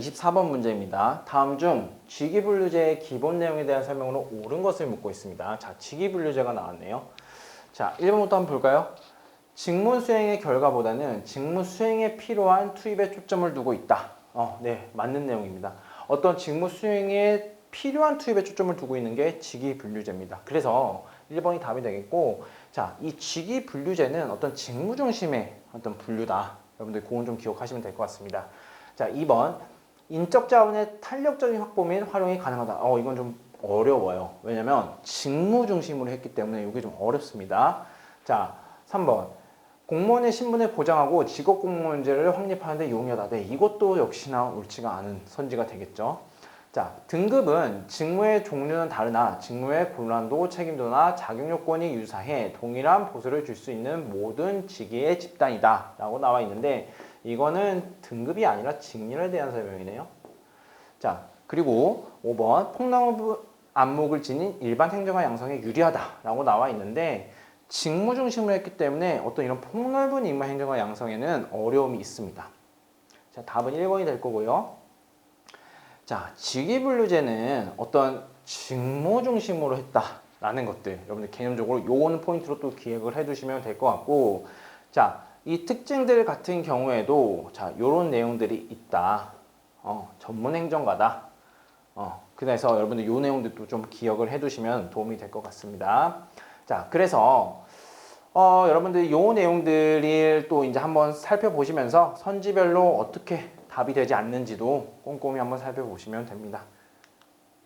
24번 문제입니다. 다음 중 직위분류제의 기본 내용에 대한 설명으로 옳은 것을 묻고 있습니다. 자, 직위분류제가 나왔네요. 자, 1번부터 한번 볼까요? 직무 수행의 결과보다는 직무 수행에 필요한 투입에 초점을 두고 있다. 어, 네, 맞는 내용입니다. 어떤 직무 수행에 필요한 투입에 초점을 두고 있는 게 직위분류제입니다. 그래서 1번이 답이 되겠고, 자, 이 직위분류제는 어떤 직무 중심의 어떤 분류다. 여러분들 그건 좀 기억하시면 될 것 같습니다. 자, 2번. 인적 자원의 탄력적인 확보 및 활용이 가능하다. 어, 이건 좀 어려워요. 왜냐면 직무 중심으로 했기 때문에 이게 좀 어렵습니다. 자, 3번. 공무원의 신분을 보장하고 직업 공무원제를 확립하는 데 용이하다. 네, 이것도 역시나 옳지가 않은 선지가 되겠죠. 자, 등급은 직무의 종류는 다르나 직무의 곤란도, 책임도나 자격 요건이 유사해 동일한 보수를 줄 수 있는 모든 직위의 집단이다. 라고 나와 있는데 이거는 등급이 아니라 직렬에 대한 설명이네요. 자, 그리고 5번 폭나무 안목을 지닌 일반 행정가 양성에 유리하다 라고 나와 있는데 직무 중심으로 했기 때문에 어떤 이런 폭넓은 인물 행정가 양성에는 어려움이 있습니다. 자, 답은 1번이 될 거고요. 자, 직위분류제는 어떤 직무 중심으로 했다라는 것들 여러분들 개념적으로 요거는 포인트로 또 기획을 해두시면 될 것 같고 자, 이 특징들 같은 경우에도 자, 요런 내용들이 있다. 어, 전문 행정가다. 어, 그래서 여러분들 요 내용들도 좀 기억을 해두시면 도움이 될 것 같습니다. 자, 그래서 어, 여러분들 요 내용들을 또 이제 한번 살펴보시면서 선지별로 어떻게 답이 되지 않는지도 꼼꼼히 한번 살펴보시면 됩니다.